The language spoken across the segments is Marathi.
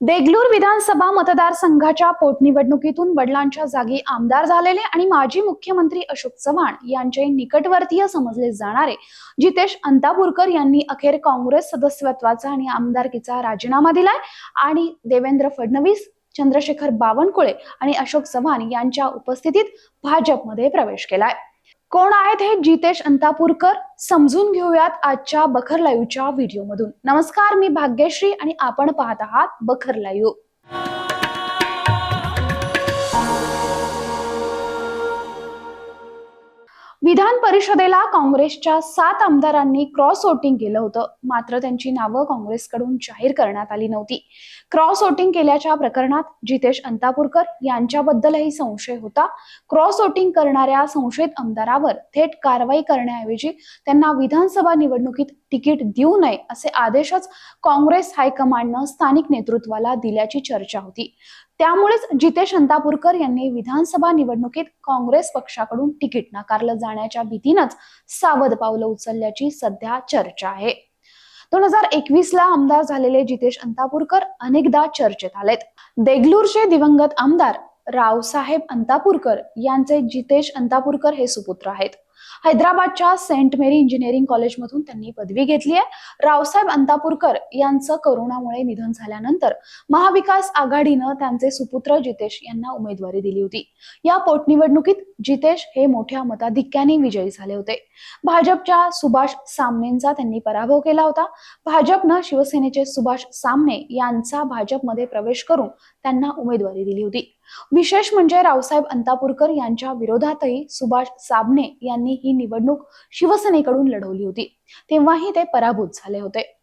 देगलूर विधानसभा मतदारसंघाच्या पोटनिवडणुकीतून वडिलांच्या जागी आमदार झालेले आणि माजी मुख्यमंत्री अशोक चव्हाण यांचे निकटवर्तीय समजले जाणारे जितेश अंतापूरकर यांनी अखेर काँग्रेस सदस्यत्वाचा आणि आमदारकीचा राजीनामा दिलाय. आणि देवेंद्र फडणवीस चंद्रशेखर बावनकुळे आणि अशोक चव्हाण यांच्या उपस्थितीत भाजपमध्ये प्रवेश केलाय. कोण आहेत हे? जितेश अंतापूरकर. समजून घेऊयात आजच्या बखर लाईव्हच्या व्हिडिओमधून. नमस्कार मी भाग्यश्री आणि आपण पाहत आहात बखर लाईव्ह. विधान परिषदेला काँग्रेसच्या सात आमदारांनी क्रॉस वोटिंग केलं होतं. मात्र त्यांची नावं काँग्रेसकडून जाहीर करण्यात आली नव्हती. क्रॉस वोटिंग केल्याच्या प्रकरणात जितेश अंतापूरकर यांच्याबद्दलही संशय होता. क्रॉस वोटिंग करणाऱ्या संशयित आमदारावर थेट कारवाई करण्याऐवजी त्यांना विधानसभा निवडणुकीत तिकीट देऊ नये असे आदेशच काँग्रेस हायकमांडनं स्थानिक नेतृत्वाला दिल्याची चर्चा होती. त्यामुळेच जितेश अंतापूरकर यांनी विधानसभा निवडणुकीत काँग्रेस पक्षाकडून तिकीट नाकारलं जाण्याच्या भीतीनंच सावध पावलं उचलल्याची सध्या चर्चा आहे. दोन हजार एकवीस ला आमदार झालेले जितेश अंतापूरकर अनेकदा चर्चेत आलेत. देगलूरचे दिवंगत आमदार रावसाहेब अंतापूरकर यांचे जितेश अंतापूरकर हे सुपुत्र आहेत. हैदराबादच्या सेंट मेरी इंजिनिअरिंग कॉलेजमधून त्यांनी पदवी घेतली आहे. रावसाहेब अंतापूरकर यांचं करोनामुळे निधन झाल्यानंतर महाविकास आघाडीनं त्यांचे सुपुत्र जितेश यांना उमेदवारी दिली होती. या पोटनिवडणुकीत जितेश हे मोठ्या मताधिक्याने विजयी झाले होते. भाजपच्या सुभाष सामनेंचा त्यांनी पराभव केला होता. भाजपनं शिवसेनेचे सुभाष सामने यांचा भाजपमध्ये प्रवेश करून त्यांना उमेदवारी दिली होती. विशेष म्हणजे रावसाहेब अंतापूरकर यांच्या विरोधातही सुभाष साबणे यांनी ही निवडणूक शिवसेनेकडून लढवली होती. तेव्हाही ते पराभूत झाले होते.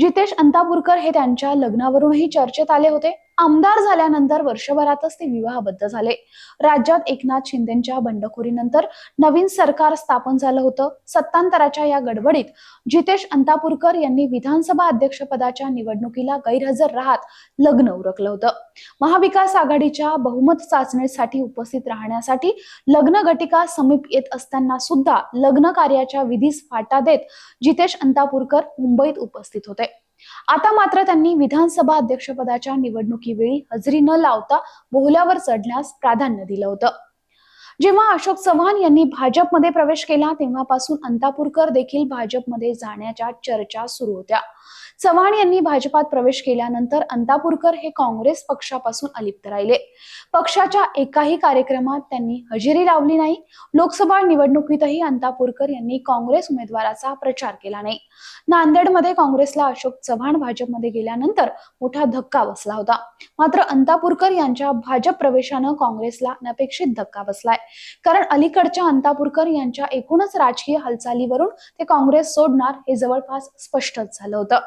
जितेश अंतापूरकर हे त्यांच्या लग्नावरूनही चर्चेत आले होते. आमदार झाल्यानंतर वर्षभरातच ते विवाहबद्ध झाले. राज्यात एकनाथ शिंदेच्या बंडखोरीनंतर नवीन सरकार स्थापन झालं होतं. सत्तांतराच्या या गडबडीत जितेश अंतापूरकर यांनी विधानसभा अध्यक्षपदाच्या निवडणुकीला गैरहजर राहत लग्न उरकलं होतं. महाविकास आघाडीच्या बहुमत चाचणीसाठी उपस्थित राहण्यासाठी लग्न घटिका समीप येत असताना सुद्धा लग्न कार्याच्या विधीस फाटा देत जितेश अंतापूरकर मुंबईत उपस्थित होते. आता मात्र त्यांनी विधानसभा अध्यक्षपदाच्या निवडणुकीवेळी हजेरी न लावता बोहल्यावर चढण्यास प्राधान्य दिलं होतं. जेव्हा अशोक चव्हाण यांनी भाजपमध्ये प्रवेश केला तेव्हापासून अंतापूरकर देखील भाजपमध्ये जाण्याच्या चर्चा सुरू होत्या. चव्हाण यांनी भाजपात प्रवेश केल्यानंतर अंतापूरकर हे काँग्रेस पक्षापासून अलिप्त राहिले. पक्षाच्या एकाही कार्यक्रमात त्यांनी हजेरी लावली नाही. लोकसभा निवडणुकीतही अंतापूरकर यांनी काँग्रेस उमेदवाराचा प्रचार केला नाही. नांदेडमध्ये काँग्रेसला अशोक चव्हाण भाजपमध्ये गेल्यानंतर मोठा धक्का बसला होता. मात्र अंतापूरकर यांच्या भाजप प्रवेशानं काँग्रेसला अनपेक्षित धक्का बसलाय. कारण अलीकडच्या अंतापूरकर यांच्या एकूणच राजकीय हालचालीवरून ते काँग्रेस सोडणार हे जवळपास स्पष्टच झालं होतं.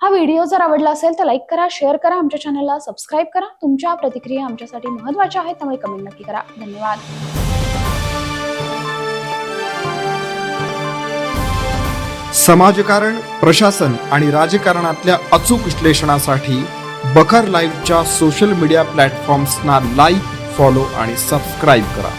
हा व्हिडिओ जर आवडला असेल तर लाईक करा शेअर करा आमच्या चॅनलला सबस्क्राईब करा. तुमच्या प्रतिक्रिया आमच्यासाठी महत्त्वाच्या आहेत त्यामुळे कमेंट नक्की करा. धन्यवाद. समाजकारण प्रशासन आणि राजकारणातल्या अचूक विश्लेषणासाठी बखर लाईव्हच्या सोशल मीडिया प्लॅटफॉर्म्सना लाईक फॉलो आणि सबस्क्राईब करा.